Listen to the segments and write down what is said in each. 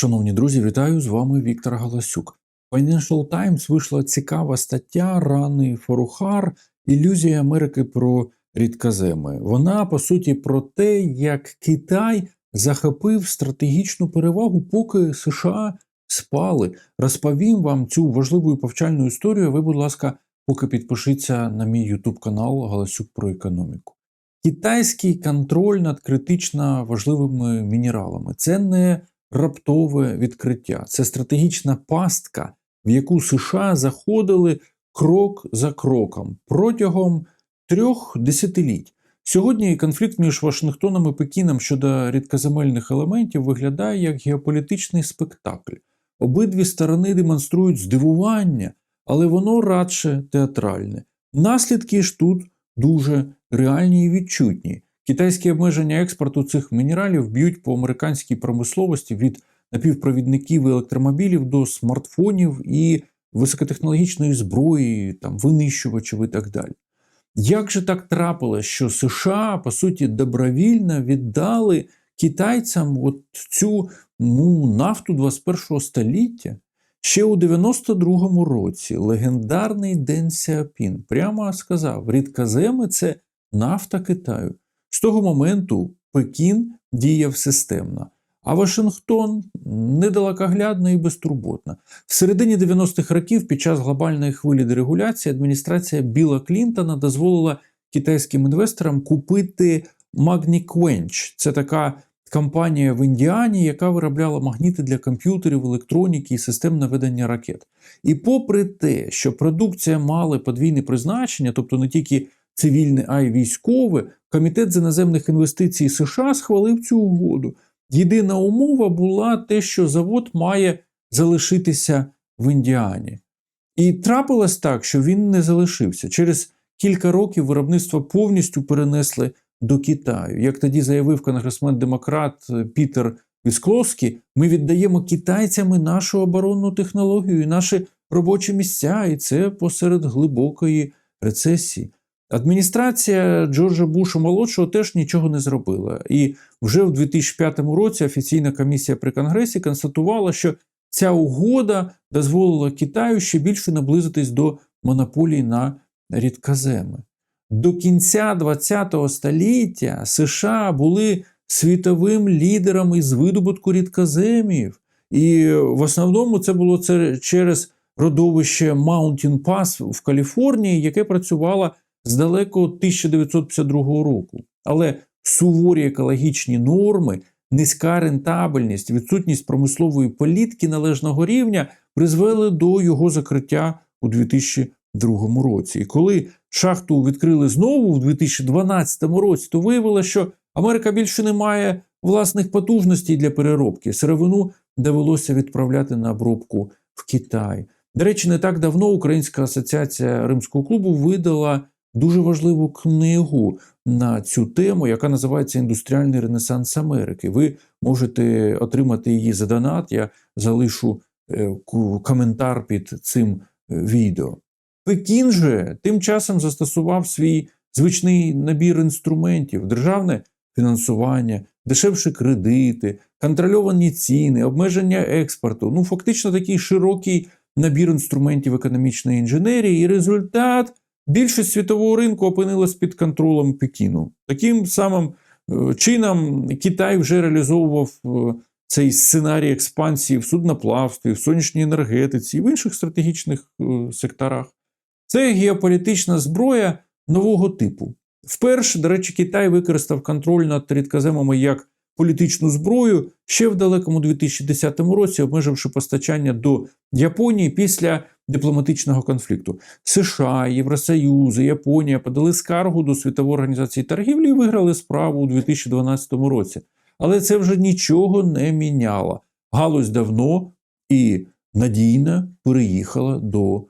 Шановні друзі, вітаю з вами Віктор Галасюк. Financial Times вийшла цікава стаття Рани Форухар Ілюзія Америки про рідказеми. Вона по суті про те, як Китай захопив стратегічну перевагу, поки США спали. Розповім вам цю важливу і повчальну історію. Ви, будь ласка, поки підпишіться на мій YouTube канал Галасюк про економіку. Китайський контроль над критично важливими мінералами це не раптове відкриття, це стратегічна пастка, в яку США заходили крок за кроком протягом трьох десятиліть. Сьогодні конфлікт між Вашингтоном і Пекіном щодо рідкоземельних елементів виглядає як геополітичний спектакль. Обидві сторони демонструють здивування, але воно радше театральне. Наслідки ж тут дуже реальні і відчутні. Китайські обмеження експорту цих мінералів б'ють по американській промисловості від напівпровідників і електромобілів до смартфонів і високотехнологічної зброї, там винищувачів і так далі. Як же так трапилось, що США по суті добровільно віддали китайцям от цю ну, нафту 21 століття? Ще у 92-му році легендарний Ден Сяопін прямо сказав: рідкоземи це нафта Китаю. З того моменту Пекін діяв системно, а Вашингтон недалекоглядно і безтурботно. В середині 90-х років, під час глобальної хвилі дерегуляції, адміністрація Біла Клінтона дозволила китайським інвесторам купити Magni Це така компанія в Індіані, яка виробляла магніти для комп'ютерів, електроніки і систем наведення ракет. І попри те, що продукція мала подвійне призначення, тобто не тільки цивільне, а й військове, комітет з іноземних інвестицій США схвалив цю угоду. Єдина умова була те, що завод має залишитися в Індіані. І трапилось так, що він не залишився. Через кілька років виробництво повністю перенесли до Китаю. Як тоді заявив конгресмен-демократ Пітер Віскловський, ми віддаємо китайцям нашу оборонну технологію, і наші робочі місця, і це посеред глибокої рецесії. Адміністрація Джорджа Буша молодшого теж нічого не зробила. І вже в 2005 році офіційна комісія при Конгресі констатувала, що ця угода дозволила Китаю ще більше наблизитись до монополії на рідкоземи. До кінця ХХ століття США були світовим лідером із видобутку рідкоземів. І в основному це було через родовище Mountain Pass в Каліфорнії, яке працювало з далеко 1952 року. Але суворі екологічні норми, низька рентабельність, відсутність промислової політики належного рівня призвели до його закриття у 2002 році. І коли шахту відкрили знову в 2012 році, то виявилося, що Америка більше не має власних потужностей для переробки. Сировину довелося відправляти на обробку в Китай. До речі, не так давно Українська асоціація Римського клубу видала дуже важливу книгу на цю тему, яка називається Індустріальний Ренесанс Америки. Ви можете отримати її за донат. Я залишу е, коментар під цим е, відео. Пекін же тим часом застосував свій звичний набір інструментів, державне фінансування, дешевші кредити, контрольовані ціни, обмеження експорту. Ну, фактично такий широкий набір інструментів економічної інженерії, і результат більшість світового ринку опинилась під контролем Пекіну. Таким самим е, чином Китай вже реалізовував е, цей сценарій експансії в судноплавстві, в сонячній енергетиці і в інших стратегічних е, секторах. Це геополітична зброя нового типу. Вперше, до речі, Китай використав контроль над рідкоземами як політичну зброю ще в далекому 2010 році, обмеживши постачання до Японії після дипломатичного конфлікту. США, Євросоюз, Японія подали скаргу до світової організації торгівлі і виграли справу у 2012 році. Але це вже нічого не міняло. Галузь давно і надійно переїхала до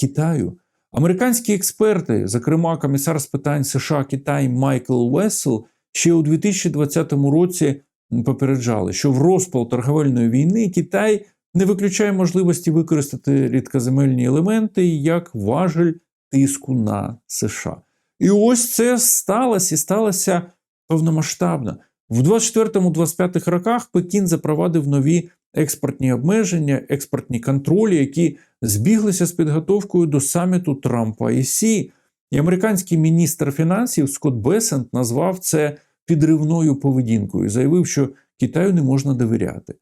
Китаю. Американські експерти, зокрема комісар з питань США Китай Майкл Весел, ще у 2020 році попереджали, що в розпал торговельної війни Китай не виключає можливості використати рідкоземельні елементи як важель тиску на США. І ось це сталося і сталося повномасштабно. В 24-25 роках Пекін запровадив нові експортні обмеження, експортні контролі, які збіглися з підготовкою до саміту Трампа і Сі. І американський міністр фінансів Скотт Бесент назвав це підривною поведінкою, заявив, що Китаю не можна довіряти.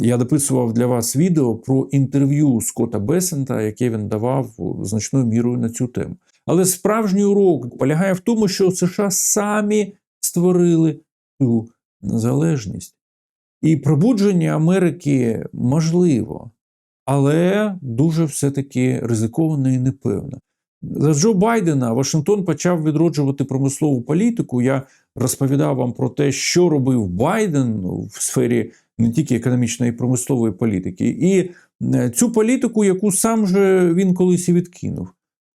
Я дописував для вас відео про інтерв'ю Скотта Бесента, яке він давав значною мірою на цю тему. Але справжній урок полягає в тому, що США самі створили цю незалежність. І пробудження Америки можливо, але дуже все-таки ризиковано і непевно. За Джо Байдена Вашингтон почав відроджувати промислову політику. Я розповідав вам про те, що робив Байден в сфері не тільки економічної і промислової політики, і цю політику, яку сам же він колись і відкинув.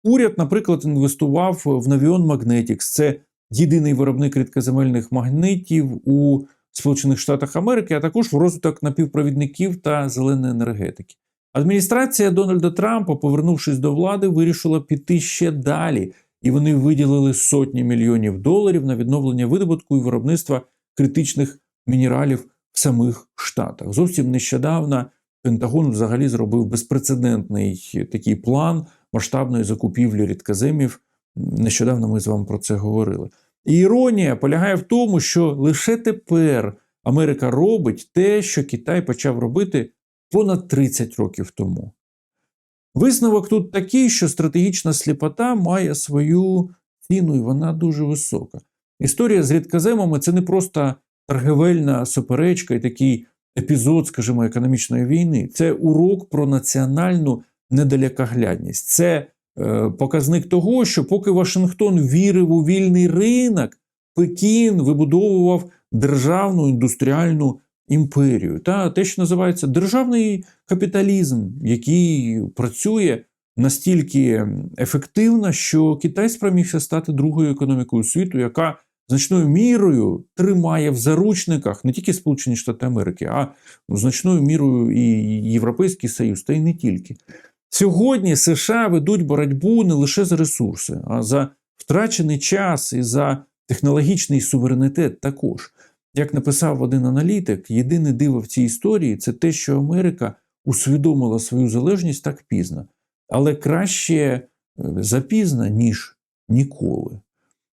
Уряд, наприклад, інвестував в Navion Magnetics. Це єдиний виробник рідкоземельних магнитів у Сполучених Штатах Америки, а також в розвиток напівпровідників та зеленої енергетики. Адміністрація Дональда Трампа, повернувшись до влади, вирішила піти ще далі, і вони виділили сотні мільйонів доларів на відновлення видобутку і виробництва критичних мінералів самих Штатах. Зовсім нещодавно Пентагон взагалі зробив безпрецедентний такий план масштабної закупівлі рідкоземів. Нещодавно ми з вами про це говорили. І іронія полягає в тому, що лише тепер Америка робить те, що Китай почав робити понад 30 років тому. Висновок тут такий, що стратегічна сліпота має свою ціну, і вона дуже висока. Історія з рідкоземами це не просто торгівельна суперечка і такий епізод, скажімо, економічної війни. Це урок про національну недалекоглядність. Це е, показник того, що поки Вашингтон вірив у вільний ринок, Пекін вибудовував державну індустріальну імперію. Та те, що називається державний капіталізм, який працює настільки ефективно, що Китай спромігся стати другою економікою світу, яка значною мірою тримає в заручниках не тільки Сполучені Штати Америки, а значною мірою і Європейський Союз, та й не тільки. Сьогодні США ведуть боротьбу не лише за ресурси, а за втрачений час і за технологічний суверенітет також. Як написав один аналітик, єдине диво в цій історії це те, що Америка усвідомила свою залежність так пізно, але краще е, запізно, ніж ніколи.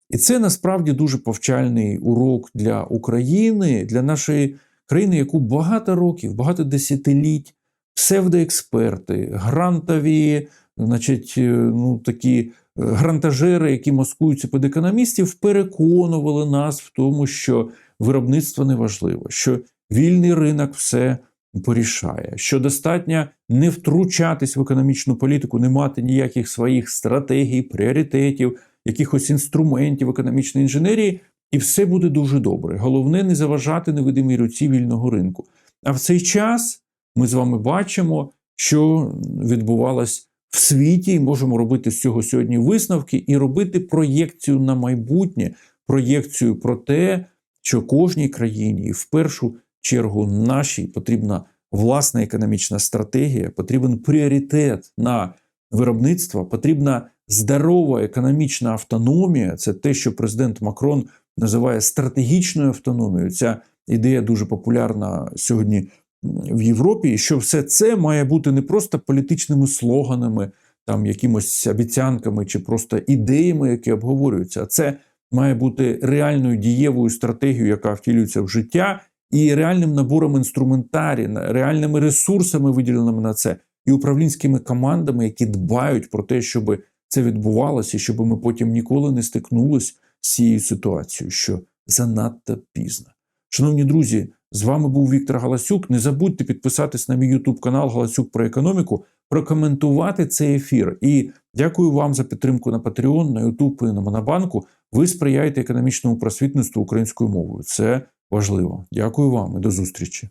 І це насправді дуже повчальний урок для України, для нашої країни, яку багато років, багато десятиліть псевдоексперти, грантові, значить, е, ну такі е, грантажери, які маскуються під економістів, переконували нас в тому, що виробництво не важливо, що вільний ринок все порішає, що достатньо не втручатись в економічну політику, не мати ніяких своїх стратегій, пріоритетів, якихось інструментів економічної інженерії, і все буде дуже добре. Головне не заважати невидимій руці вільного ринку. А в цей час ми з вами бачимо, що відбувалось в світі, і можемо робити з цього сьогодні висновки і робити проєкцію на майбутнє, проєкцію про те, що кожній країні, і в першу чергу нашій потрібна власна економічна стратегія, потрібен пріоритет на виробництво, потрібна здорова економічна автономія. Це те, що президент Макрон називає стратегічною автономією. Ця ідея дуже популярна сьогодні в Європі, і що все це має бути не просто політичними слоганами, там якимось обіцянками чи просто ідеями, які обговорюються, а це має бути реальною дієвою стратегією, яка втілюється в життя, і реальним набором інструментарі, реальними ресурсами, виділеними на це, і управлінськими командами, які дбають про те, щоб це відбувалося, щоб ми потім ніколи не стикнулися з цією ситуацією, що занадто пізно. Шановні друзі, з вами був Віктор Галасюк. Не забудьте підписатись на мій YouTube канал Галасюк про економіку, прокоментувати цей ефір. І дякую вам за підтримку на Patreon, на YouTube і на Монобанку. Ви сприяєте економічному просвітництву українською мовою. Це важливо. Дякую вам і до зустрічі.